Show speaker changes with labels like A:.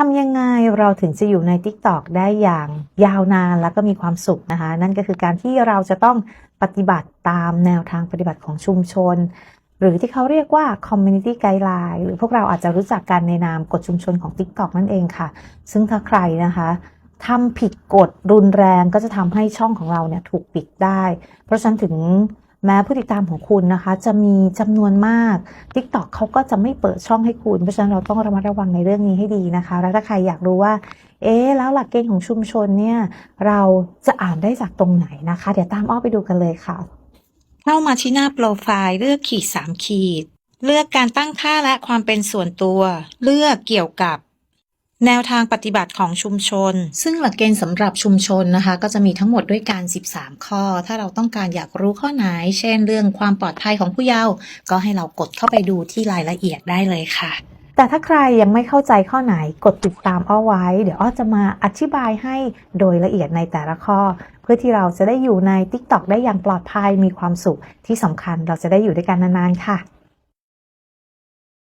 A: ทำยังไงเราถึงจะอยู่ใน TikTok ได้อย่างยาวนานแล้วก็มีความสุขนะคะ นั่นก็คือการที่เราจะต้องปฏิบัติตามแนวทางปฏิบัติของชุมชน หรือที่เขาเรียกว่า Community Guideline หรือพวกเราอาจจะรู้จักกันในนามกฎชุมชนของ TikTok นั่นเองค่ะ ซึ่งถ้าใครนะคะทำผิดกฎรุนแรงก็จะทำให้ช่องของเราเนี่ยถูกปิดได้ เพราะฉะนั้นถึง แม้ผู้ติดตามของคุณนะคะ จะมีจำนวนมาก TikTok เขาก็จะไม่เปิดช่องให้คุณ เพราะฉะนั้นเราต้องระมัดระวังในเรื่องนี้ให้ดีนะคะ แล้วถ้าใครอยากรู้ว่า เอ๊แล้วหลักเกณฑ์ของชุมชนเนี่ยเราจะอ่านได้จากตรงไหนนะคะ เดี๋ยวตามอ้อไปดูกันเลยค่ะ
B: เข้ามาที่หน้าโปรไฟล์เลือกขีด3ขีด เลือกการตั้งค่าและความเป็นส่วนตัว เลือกเกี่ยวกับ แนวทางปฏิบัติของชุมชน ซึ่งหลักเกณฑ์สำหรับชุมชนนะคะ ก็จะมีทั้งหมดด้วยการ13 ข้อ ถ้าเราต้องการอยากรู้ข้อไหน เช่น เรื่องความปลอดภัยของผู้เยาว์ก็ให้เรากดเข้าไปดูที่รายละเอียดได้เลยค่ะ
A: แต่ถ้าใครยังไม่เข้าใจข้อไหนกดติดตามอ้อไว้ เดี๋ยวอ้อจะมาอธิบายให้โดยละเอียดในแต่ละข้อ เพื่อที่เราจะได้อยู่ใน TikTok ได้อย่างปลอดภัยมีความสุขที่สำคัญเราจะได้อยู่ด้วยกันนานๆค่ะ